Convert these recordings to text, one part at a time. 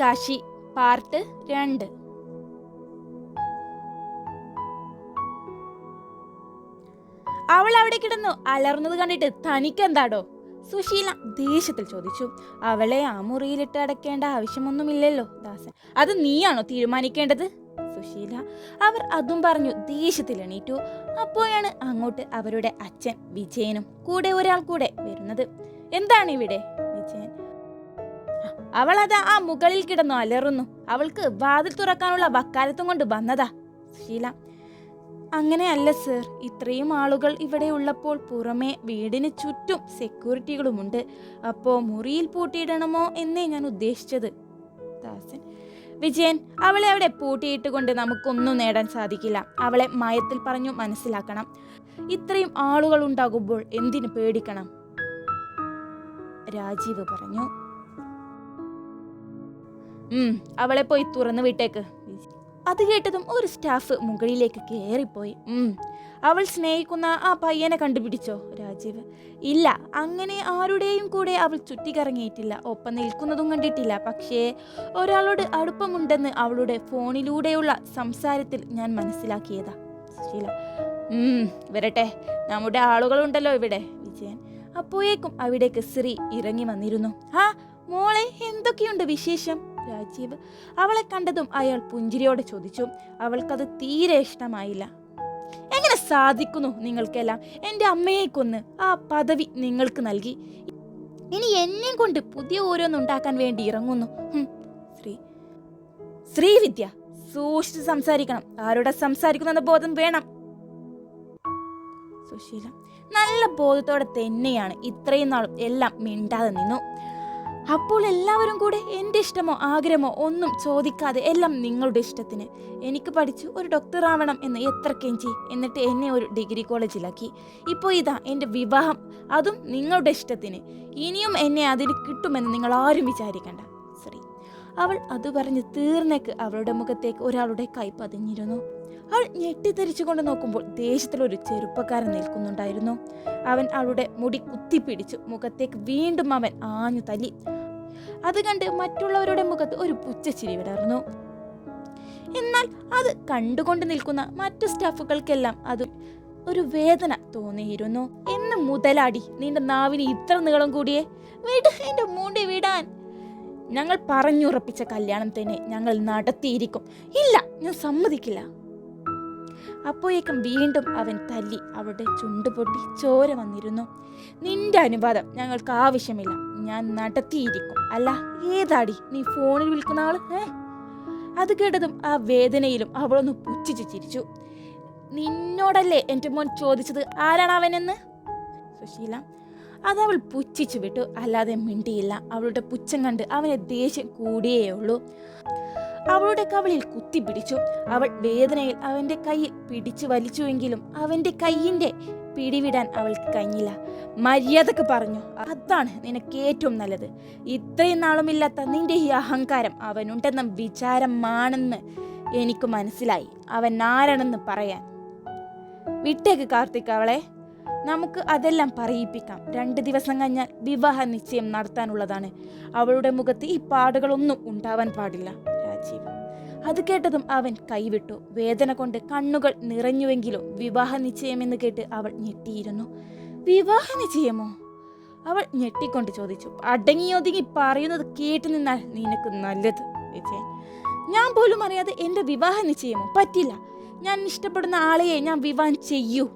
Kashi part രണ്ട്. അവൾ അവിടെ കിടന്നു. അലർന്നത് കണ്ടിട്ട് തനിക്കെന്താടോ? സുശീല ദേഷ്യത്തിൽ ചോദിച്ചു. അവളെ ആ മുറിയിലിട്ട് അടക്കേണ്ട ആവശ്യമൊന്നുമില്ലല്ലോ ദാസൻ. അത് നീയാണോ തീരുമാനിക്കേണ്ടത്? സുശീല അവർ അതും പറഞ്ഞു ദേഷ്യത്തിൽ എണീറ്റു. അപ്പോഴാണ് അങ്ങോട്ട് അവരുടെ അച്ഛൻ വിജയനും കൂടെ ഒരാൾ കൂടെ വരുന്നത്. എന്താണ് ഇവിടെ വിജയൻ? അവൾ അത് ആ മുകളിൽ കിടന്നു അലറുന്നു. അവൾക്ക് വാതിൽ തുറക്കാനുള്ള വക്കാലത്തും കൊണ്ട് വന്നതാ. ശീല അങ്ങനെയല്ല സർ. ഇത്രയും ആളുകൾ ഇവിടെ ഉള്ളപ്പോൾ പുറമെ വീടിന് ചുറ്റും സെക്യൂരിറ്റികളുമുണ്ട്. അപ്പോ മുറിയിൽ പൂട്ടിയിടണമോ എന്നേ ഞാൻ ഉദ്ദേശിച്ചത്. ദാസൻ വിജയൻ അവളെ അവിടെ പൂട്ടിയിട്ട് കൊണ്ട് നമുക്കൊന്നും നേടാൻ സാധിക്കില്ല. അവളെ മയത്തിൽ പറഞ്ഞു മനസ്സിലാക്കണം. ഇത്രയും ആളുകൾ ഉണ്ടാകുമ്പോൾ എന്തിനു പേടിക്കണം? രാജീവ് പറഞ്ഞു അവളെ പോയി തുറന്നു വിട്ടേക്ക്. അത് കേട്ടതും ഒരു സ്റ്റാഫ് മുകളിലേക്ക് കയറിപ്പോയി അവൾ സ്നേഹിക്കുന്ന ആ പയ്യനെ കണ്ടുപിടിച്ചോ രാജീവ്? ഇല്ല അങ്ങനെ ആരുടെയും കൂടെ അവൾ ചുറ്റിക്കറങ്ങിയിട്ടില്ല. ഒപ്പം നിൽക്കുന്നതും കണ്ടിട്ടില്ല. പക്ഷേ ഒരാളോട് അടുപ്പമുണ്ടെന്ന് അവളുടെ ഫോണിലൂടെയുള്ള സംസാരത്തിൽ ഞാൻ മനസ്സിലാക്കിയതാ സുശീല. വരട്ടെ നമ്മുടെ ആളുകളുണ്ടല്ലോ ഇവിടെ വിജയൻ. അപ്പോഴേക്കും അവിടേക്ക് ശ്രീ ഇറങ്ങി വന്നിരുന്നു. ആ മോളെ എന്തൊക്കെയുണ്ട് വിശേഷം? രാജീവ് അവളെ കണ്ടതും അയാൾ പുഞ്ചിരിയോടെ ചോദിച്ചു അവൾക്കത് തീരെ ഇഷ്ടമായില്ല. എങ്ങനെ സാധിക്കുന്നു നിങ്ങൾക്കെല്ലാം? എന്റെ അമ്മയെ കൊന്ന് ആ പദവി നിങ്ങൾക്ക് നൽകി. ഇനി എന്നെ കൊണ്ട് പുതിയ ഓരോന്നുണ്ടാക്കാൻ വേണ്ടി ഇറങ്ങുന്നു. ശ്രീ ശ്രീവിദ്യ സൂക്ഷിച്ച് സംസാരിക്കണം. ആരോടെ സംസാരിക്കുന്ന ബോധം വേണം. സുശീല നല്ല ബോധത്തോടെ തന്നെയാണ് ഇത്രയും നാളും എല്ലാം മിണ്ടാതെ നിന്നു. അപ്പോൾ എല്ലാവരും കൂടെ എന്റെ ഇഷ്ടമോ ആഗ്രഹമോ ഒന്നും ചോദിക്കാതെ എല്ലാം നിങ്ങളുടെ ഇഷ്ടത്തിന്. എനിക്ക് പഠിച്ചു ഒരു ഡോക്ടർ ആവണം എന്ന് എത്ര കെഞ്ചി എന്നിട്ട് എന്നെ ഒരു ഡിഗ്രി കോളേജിലാക്കി ഇപ്പോൾ ഇതാ എന്റെ വിവാഹം. അതും നിങ്ങളുടെ ഇഷ്ടത്തിന്. ഇനിയും എന്നെ അതിന് കിട്ടുമെന്ന് നിങ്ങൾ ആരും വിചാരിക്കണ്ട. അവൾ അത് പറഞ്ഞ് തീർന്നേക്ക് അവളുടെ മുഖത്തേക്ക് ഒരാളുടെ കൈ പതിഞ്ഞിരുന്നു. അവൾ ഞെട്ടിത്തെറിച്ചുകൊണ്ട് നോക്കുമ്പോൾ ദേശത്തിലൊരു ചെറുപ്പക്കാരൻ നിൽക്കുന്നുണ്ടായിരുന്നു. അവൻ അവളുടെ മുടി കുത്തിപ്പിടിച്ചു. മുഖത്തേക്ക് വീണ്ടും അവൻ ആഞ്ഞു തല്ലി. അത് കണ്ട് മറ്റുള്ളവരുടെ മുഖത്ത് ഒരു പുച്ഛച്ചിരി വിടർന്നു. എന്നാൽ അത് കണ്ടുകൊണ്ട് നിൽക്കുന്ന മറ്റു സ്റ്റാഫുകൾക്കെല്ലാം അത് ഒരു വേദന തോന്നിയിരുന്നു. എന്ന് മുതലാടി നിന്റെ നാവിന് ഇത്ര നീളം കൂടിയേ? വിട് എന്റെ മൂണ്ടി വിടാൻ. ഞങ്ങൾ പറഞ്ഞുറപ്പിച്ച കല്യാണം തന്നെ ഞങ്ങൾ നടത്തിയിരിക്കും. ഇല്ല ഞാൻ സമ്മതിക്കില്ല. അപ്പോഴേക്കും വീണ്ടും അവൻ തല്ലി അവളുടെ ചുണ്ട് പൊട്ടി ചോര വന്നിരുന്നു. നിന്റെ അനുവാദം ഞങ്ങൾക്ക് ആവശ്യമില്ല. ഞാൻ നടത്തിയിരിക്കും. അല്ല ഏതാടി? നീ ഫോണിൽ വിൽക്കുന്ന ആൾ ഏ? അത് കേട്ടതും ആ വേദനയിലും അവളൊന്ന് പുച്ഛിച്ചു ചിരിച്ചു. നിന്നോടല്ലേ എന്റെ മോൻ ചോദിച്ചത്? ആരാണ് അവനെന്ന്? സുശീല അതവൾ പുച്ഛിച്ചു വിട്ടു. അല്ലാതെ മിണ്ടിയില്ല. അവളുടെ പുച്ഛം കണ്ട് അവനെ ദേഷ്യം കൂടിയേയുള്ളൂ. അവളുടെ കവളിൽ കുത്തിപ്പിടിച്ചു അവൾ വേദനയിൽ അവന്റെ കൈ പിടിച്ചു വലിച്ചുവെങ്കിലും അവന്റെ കൈയിന്റെ പിടിവിടാൻ അവൾക്ക് കഴിഞ്ഞില്ല. മര്യാദയ്ക്ക് പറഞ്ഞു അതാണ് നിനക്ക് ഏറ്റവും നല്ലത്. ഇത്രയും നാളുമില്ലാത്ത നിന്റെ ഈ അഹങ്കാരം അവനുണ്ടെന്ന വിചാരമാണെന്ന് എനിക്ക് മനസ്സിലായി. അവൻ ആരാണെന്ന് പറയാൻ. വിട്ടേക്ക് കാർത്തിക് അവളെ. നമുക്ക് അതെല്ലാം പറയിപ്പിക്കാം. രണ്ട് ദിവസം കഴിഞ്ഞാൽ വിവാഹ നിശ്ചയം നടത്താനുള്ളതാണ്. അവളുടെ മുഖത്ത് ഈ പാടുകളൊന്നും ഉണ്ടാവാൻ പാടില്ല രാജീവ്. അത് കേട്ടതും അവൻ കൈവിട്ടു. വേദന കൊണ്ട് കണ്ണുകൾ നിറഞ്ഞുവെങ്കിലും വിവാഹ നിശ്ചയമെന്ന് കേട്ട് അവൾ ഞെട്ടിയിരുന്നു. വിവാഹ നിശ്ചയമോ? അവൾ ഞെട്ടിക്കൊണ്ട് ചോദിച്ചു. അടങ്ങി ഒതുങ്ങി പറയുന്നത് കേട്ടു നിന്നാൽ നിനക്ക് നല്ലത് വിജയൻ. ഞാൻ പോലും അറിയാതെ എന്റെ വിവാഹ നിശ്ചയമോ? പറ്റില്ല. ഞാൻ ഇഷ്ടപ്പെടുന്ന ആളെയെ ഞാൻ വിവാഹം ചെയ്യൂ.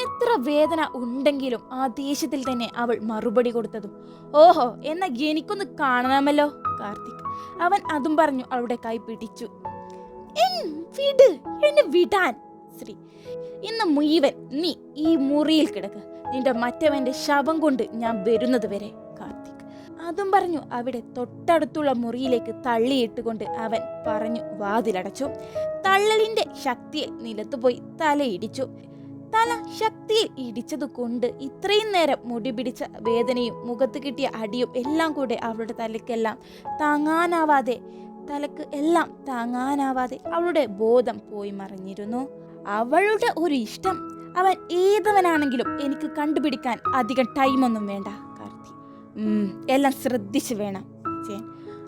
എത്ര വേദന ഉണ്ടെങ്കിലും ആ ദേഷ്യത്തിൽ തന്നെ അവൾ മറുപടി കൊടുത്തതും. ഓഹോ എന്നാ എനിക്കൊന്ന് കാണാമല്ലോ കാർത്തിക്. അവൻ അതും പറഞ്ഞു അവളുടെ കൈ പിടിച്ചു. "എൻ വിട് എന്നെ വിടാൻ. ശ്രീ ഇന്ന് മുഴുവൻ നീ ഈ മുറിയിൽ കിടക്ക്. നിന്റെ മറ്റവന്റെ ശവം കൊണ്ട് ഞാൻ വരുന്നത് വരെ കാർത്തിക്. അതും പറഞ്ഞു അവിടെ തൊട്ടടുത്തുള്ള മുറിയിലേക്ക് തള്ളിയിട്ടുകൊണ്ട് അവൻ പറഞ്ഞു വാതിലടച്ചു. തള്ളലിന്റെ ശക്തിയിൽ നിലത്തുപോയി തലയിടിച്ചു. തല ശക്തിയിൽ ഇടിച്ചത് കൊണ്ട് ഇത്രയും നേരം മുടി പിടിച്ച വേദനയും മുഖത്ത് കിട്ടിയ അടിയും എല്ലാം കൂടെ അവളുടെ തലയ്ക്കെല്ലാം താങ്ങാനാവാതെ തലക്ക് എല്ലാം താങ്ങാനാവാതെ അവളുടെ ബോധം പോയി മറിഞ്ഞിരുന്നു. അവളുടെ ഒരു ഇഷ്ടം അവൻ ഏതവനാണെങ്കിലും എനിക്ക് കണ്ടുപിടിക്കാൻ അധികം ടൈമൊന്നും വേണ്ട കാർത്തി. എല്ലാം ശ്രദ്ധിച്ച് വേണം വിജയൻ.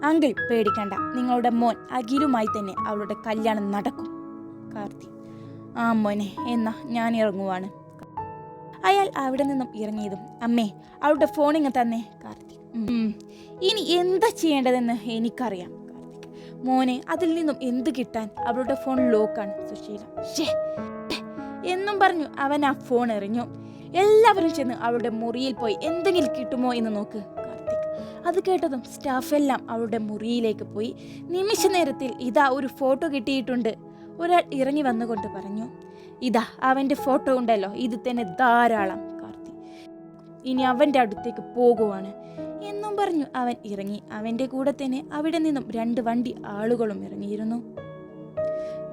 അങ്കിൾ പേടിക്കണ്ട നിങ്ങളുടെ മോൻ അഖിലുമായി തന്നെ അവളുടെ കല്യാണം നടക്കും കാർത്തി. ആ മോനെ എന്നാ ഞാൻ ഇറങ്ങുവാണ്. അയാൾ അവിടെ നിന്നും ഇറങ്ങിയതും അമ്മേ അവളുടെ ഫോണിങ് തന്നെ കാർത്തിക്. ഇനി എന്താ ചെയ്യേണ്ടതെന്ന് എനിക്കറിയാം കാർത്തിക്. മോനെ അതിൽ നിന്നും എന്ത് കിട്ടാൻ അവളുടെ ഫോൺ ലോക്കാണ് സുശീല. എന്നും പറഞ്ഞു അവൻ ആ ഫോൺ എറിഞ്ഞു. എല്ലാവരും ചെന്ന് അവളുടെ മുറിയിൽ പോയി എന്തെങ്കിലും കിട്ടുമോ എന്ന് നോക്ക് കാർത്തിക്. അത് കേട്ടതും സ്റ്റാഫെല്ലാം അവളുടെ മുറിയിലേക്ക് പോയി. നിമിഷ നേരത്തിൽ ഇതാ ഒരു ഫോട്ടോ കിട്ടിയിട്ടുണ്ട് ഒരാൾ ഇറങ്ങി വന്നുകൊണ്ട് പറഞ്ഞു ഇതാ അവന്റെ ഫോട്ടോ ഉണ്ടല്ലോ ഇത് തന്നെ ധാരാളം കാർത്തി. ഇനി അവന്റെ അടുത്തേക്ക് പോകുവാണ് എന്നും പറഞ്ഞു അവൻ ഇറങ്ങി. അവന്റെ കൂടെ തന്നെ അവിടെ നിന്നും രണ്ട് വണ്ടി ആളുകളും ഇറങ്ങിയിരുന്നു.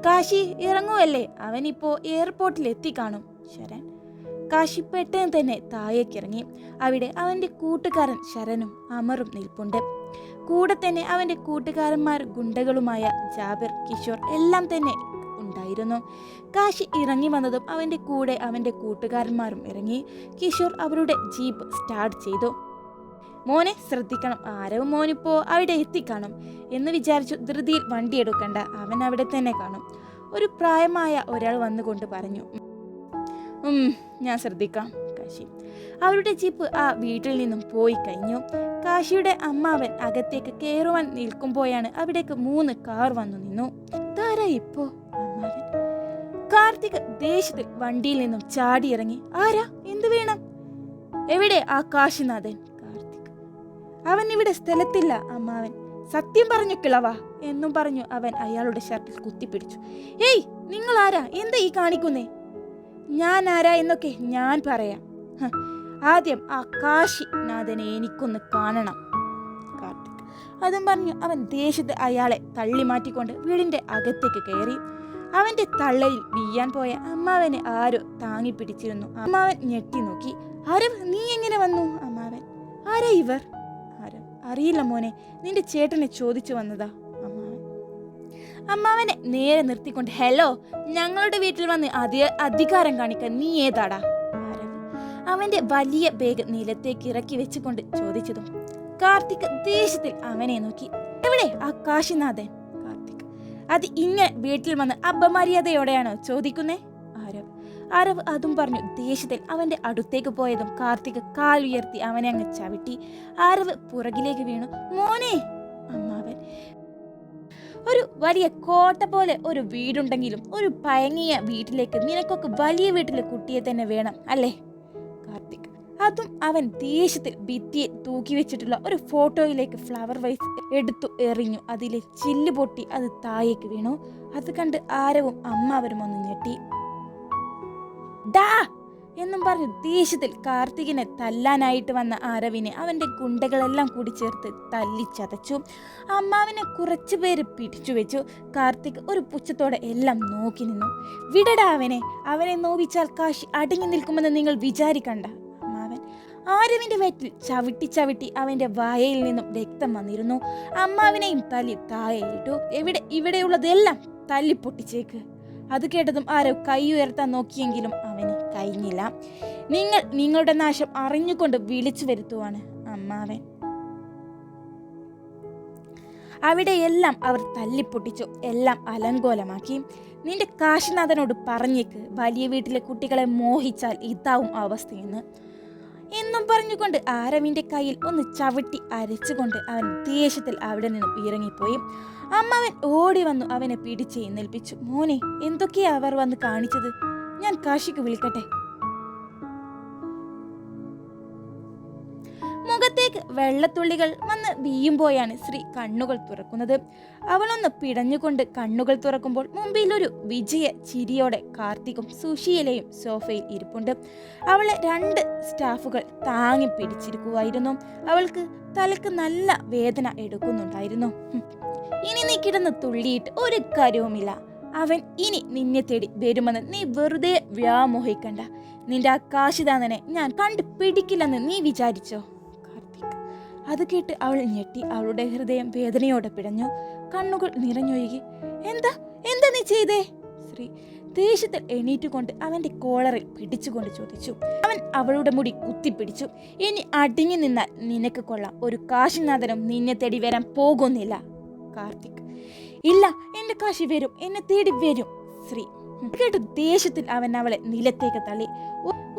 കാശി ഇറങ്ങുമല്ലേ അവനിപ്പോ എയർപോർട്ടിൽ എത്തി കാണും ശരൺ. കാശി പെട്ടെന്ന് തന്നെ താഴേക്കിറങ്ങി. അവിടെ അവന്റെ കൂട്ടുകാരൻ ശരനും അമറും നിൽപ്പുണ്ട്. കൂടെ തന്നെ അവന്റെ കൂട്ടുകാരന്മാർ ഗുണ്ടകളുമായ ജാബിർ കിഷോർ എല്ലാം തന്നെ ഉണ്ടായിരുന്നു കാശി ഇറങ്ങി വന്നതും അവന്റെ കൂടെ അവന്റെ കൂട്ടുകാരന്മാരും ഇറങ്ങി കിഷോർ അവരുടെ ജീപ്പ് സ്റ്റാർട്ട് ചെയ്തു. മോനെ ശ്രദ്ധിക്കണം. ആരവും മോനിപ്പോ അവിടെ എത്തിക്കാണും എന്ന് വിചാരിച്ചു ധൃതിയിൽ വണ്ടി എടുക്കണ്ട. അവൻ അവിടെ തന്നെ കാണും. ഒരു പ്രായമായ ഒരാൾ വന്നുകൊണ്ട് പറഞ്ഞു ഞാൻ ശ്രദ്ധിക്കാം കാശി. അവരുടെ ജീപ്പ് ആ വീട്ടിൽ നിന്നും പോയി കഴിഞ്ഞു. കാശിയുടെ അമ്മാവൻ അകത്തേക്ക് കയറുവാൻ നിൽക്കുമ്പോഴാണ് അവിടേക്ക് മൂന്ന് കാർ വന്നു നിന്നു. താരാ ഇപ്പോ? കാർത്തിക് ദേഷ്യത്തിൽ വണ്ടിയിൽ നിന്നും ചാടിയിറങ്ങി ആരാ? എന്ത് വേണം? എവിടെ? ആ കാശിനാഥൻ കാർത്തിക്. അവൻ ഇവിടെ സ്ഥലത്തില്ല അമ്മാവൻ. സത്യം പറഞ്ഞു കിളവാ എന്നും പറഞ്ഞു അവൻ അയാളുടെ ഷർട്ടിൽ കുത്തിപ്പിടിച്ചു. ഏയ് നിങ്ങൾ ആരാ എന്താ ഈ കാണിക്കുന്നേ? ഞാൻ ആരാ എന്നൊക്കെ ഞാൻ പറയാം. ആദ്യം ആ കാശിനാഥനെ എനിക്കൊന്ന് കാണണം. അതും പറഞ്ഞു അവൻ ദേഷ്യത്ത് അയാളെ തള്ളി മാറ്റിക്കൊണ്ട് വീടിന്റെ അകത്തേക്ക് കയറി. അവന്റെ തള്ളയിൽ വീയാൻ പോയ അമ്മാവനെ ആരോ താങ്ങി പിടിച്ചിരുന്നു അമ്മാവൻ ഞെട്ടി നോക്കി. ആരും നീ എങ്ങനെ വന്നു? അമ്മാവൻ. ആരാ ഇവർ? ആരവ് അറിയില്ല മോനെ. നിന്റെ ചേട്ടനെ ചോദിച്ചു വന്നതാ. അമ്മാവനെ നേരെ നിർത്തിക്കൊണ്ട് ഹലോ ഞങ്ങളുടെ വീട്ടിൽ വന്ന് അധിക അധികാരം കാണിക്കാൻ നീ ഏതാടാ? അവന്റെ വലിയ ബാഗ് നിലത്തേക്ക് ഇറക്കി വെച്ചുകൊണ്ട് ചോദിച്ചതും കാർത്തിക് ദേഷ്യത്തിൽ അവനെ നോക്കി. എവിടെ? ആ കാശിനാഥൻ കാർത്തിക്. അത് ഇങ്ങനെ വീട്ടിൽ വന്ന് അപമര്യാദയോടെയാണോ ചോദിക്കുന്നേ? ആരവ്. ആരവ് അതും പറഞ്ഞു ദേഷ്യത്തിൽ അവന്റെ അടുത്തേക്ക് പോയതും കാർത്തിക് കാൽ ഉയർത്തി അവനെ അങ്ങ് ചവിട്ടി. ആരവ് പുറകിലേക്ക് വീണു. മോനെ! അമ്മാവൻ ഒരു വലിയ കോട്ട പോലെ ഒരു വീടുണ്ടെങ്കിലും ഒരു പയങ്ങിയ വീട്ടിലേക്ക് നിനക്കൊക്കെ വലിയ വീട്ടിലെ കുട്ടിയെ തന്നെ വേണം അല്ലേ? അതും അവൻ ദേഷ്യത്തിൽ ഭിത്തിയെ തൂക്കി വെച്ചിട്ടുള്ള ഒരു ഫോട്ടോയിലേക്ക് ഫ്ലവർ വൈസ് എടുത്തു എറിഞ്ഞു. അതിലെ ചില്ല് പൊട്ടി അത് താഴേക്ക് വീണു. അത് കണ്ട് ആരവും അമ്മാവരും ഒന്ന് ഞെട്ടി. ഡാ എന്നും പറഞ്ഞു ദേഷ്യത്തിൽ കാർത്തികിനെ തല്ലാനായിട്ട് വന്ന ആരവിനെ അവന്റെ ഗുണ്ടകളെല്ലാം കൂടി ചേർത്ത് തല്ലിച്ചതച്ചു. അമ്മാവിനെ കുറച്ച് പേര് പിടിച്ചു വെച്ചു. കാർത്തിക് ഒരു പുച്ഛത്തോടെ എല്ലാം നോക്കി നിന്നു. വിടടാ അവനെ. അവനെ നോവിച്ചാൽ കാശി അടങ്ങി നിൽക്കുമെന്ന് നിങ്ങൾ വിചാരിക്കണ്ട. ആരവിന്റെ വയറ്റിൽ ചവിട്ടി ചവിട്ടി അവന്റെ വായയിൽ നിന്നും രക്തം വന്നിരുന്നു. അമ്മാവിനെയും തല്ലി താഴെയിട്ടു എവിടെ ഇവിടെയുള്ളതെല്ലാം തല്ലി പൊട്ടിച്ചേക്ക്. അത് കേട്ടതും ആരോ കൈ ഉയർത്താൻ നോക്കിയെങ്കിലും അവന് കഴിഞ്ഞില്ല. നിങ്ങൾ നിങ്ങളുടെ നാശം അറിഞ്ഞുകൊണ്ട് വിളിച്ചു വരുത്തുവാണ് അമ്മാവൻ. അവിടെയെല്ലാം അവർ തല്ലിപ്പൊട്ടിച്ചു എല്ലാം അലങ്കോലമാക്കി. നിന്റെ കാശിനാഥനോട് പറഞ്ഞേക്ക്. വലിയ വീട്ടിലെ കുട്ടികളെ മോഹിച്ചാൽ ഇതാവും അവസ്ഥയെന്ന്. എന്നും പറഞ്ഞുകൊണ്ട് ആരവിന്റെ കയ്യിൽ ഒന്ന് ചവിട്ടി അരച്ചുകൊണ്ട് അവൻ ദേഷ്യത്തിൽ അവിടെ നിന്നും ഇറങ്ങിപ്പോയി. അമ്മാവൻ ഓടി വന്നു അവനെ പിടിച്ച് എഴുന്നേൽപ്പിച്ചു. മോനെ എന്തൊക്കെയാ അവർ വന്ന് കാണിച്ചത്? ഞാൻ കാശിക്ക് വിളിക്കട്ടെ. വെള്ളത്തുള്ളികൾ വന്ന് വീയുമ്പോഴാണ് ശ്രീ കണ്ണുകൾ തുറക്കുന്നത്. അവളൊന്ന് പിടഞ്ഞുകൊണ്ട് കണ്ണുകൾ തുറക്കുമ്പോൾ മുമ്പിലൊരു വിജയ ചിരിയോടെ കാർത്തികും സുശീലയും സോഫയിൽ ഇരിപ്പുണ്ട്. അവളെ രണ്ട് സ്റ്റാഫുകൾ താങ്ങി പിടിച്ചിരിക്കുമായിരുന്നു അവൾക്ക് തലക്ക് നല്ല വേദന എടുക്കുന്നുണ്ടായിരുന്നു. ഇനി നീ കിടന്ന് തുള്ളിയിട്ട് ഒരു കാര്യവുമില്ല. അവൻ ഇനി നിന്നെ തേടി വരുമെന്ന് നീ വെറുതെ വ്യാമോഹിക്കണ്ട. നിന്റെ ആ കാശിദാനനെ ഞാൻ കണ്ടു പിടിക്കില്ലെന്ന് നീ വിചാരിച്ചോ? അത് കേട്ട് അവൾ ഞെട്ടി അവളുടെ ഹൃദയം വേദനയോടെ പിടഞ്ഞു. കണ്ണുകൾ നിറഞ്ഞൊഴുകി. എന്താ? എന്താ നീ ചെയ്തേ? ശ്രീ ദേഷ്യത്തിൽ എണീറ്റുകൊണ്ട് അവന്റെ കോളറിൽ പിടിച്ചുകൊണ്ട് ചോദിച്ചു. അവൻ അവളുടെ മുടി കുത്തിപ്പിടിച്ചു. ഇനി അടിഞ്ഞു നിന്നാൽ നിനക്ക് കൊള്ളാം. ഒരു കാശിനാഥനും നിന്നെ തേടി വരാൻ പോകുന്നില്ല. കാർത്തിക്. ഇല്ല എന്റെ കാശി വരും. എന്നെ തേടി വരും. ശ്രീ കേട്ട് ദേഷ്യത്തിൽ അവൻ അവളെ നിലത്തേക്ക് തള്ളി.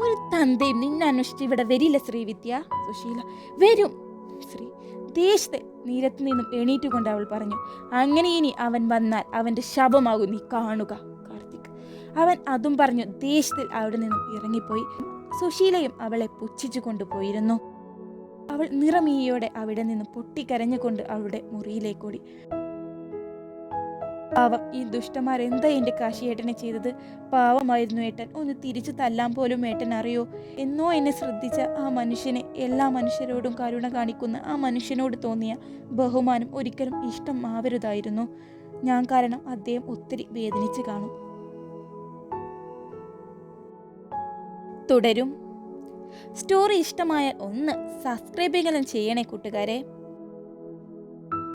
ഒരു തന്തയും നിന്നെ അന്വേഷിച്ച് ഇവിടെ വരില്ല ശ്രീവിദ്യ. സുശീല വരും. ശ്രീ. ദേശത്ത് നീരത്ത് നിന്നും എണീറ്റുകൊണ്ട് അവൾ പറഞ്ഞു അങ്ങനെ ഇനി അവൻ വന്നാൽ അവന്റെ ശവമാകും നീ കാണുക കാർത്തിക്. അവൻ അതും പറഞ്ഞു ദേശത്തിൽ അവിടെ നിന്നും ഇറങ്ങിപ്പോയി. സുശീലയും അവളെ പുച്ഛിച്ചു കൊണ്ടുപോയിരുന്നു. അവൾ നിറമീയോടെ അവിടെ നിന്ന് പൊട്ടിക്കരഞ്ഞുകൊണ്ട് അവളുടെ മുറിയിലേക്കോടി പാവം ഈ ദുഷ്ടന്മാർ എന്താ എന്റെ കാശിയേട്ടനെ ചെയ്തത്? പാവമായിരുന്നു ഏട്ടൻ. ഒന്ന് തിരിച്ചു തല്ലാൻ പോലും ഏട്ടൻ അറിയോ? എന്നോ എന്നെ ശ്രദ്ധിച്ച ആ മനുഷ്യനെ എല്ലാ മനുഷ്യരോടും കരുണ കാണിക്കുന്ന ആ മനുഷ്യനോട് തോന്നിയ ബഹുമാനം ഒരിക്കലും ഇഷ്ടം ആവരുതായിരുന്നു. ഞാൻ കാരണം അദ്ദേഹം ഒത്തിരി വേദനിച്ച് കാണും. തുടരും. സ്റ്റോറി ഇഷ്ടമായ ഒന്ന് സബ്സ്ക്രൈബ് ചെയ്യണം ചെയ്യണേ കൂട്ടുകാരെ.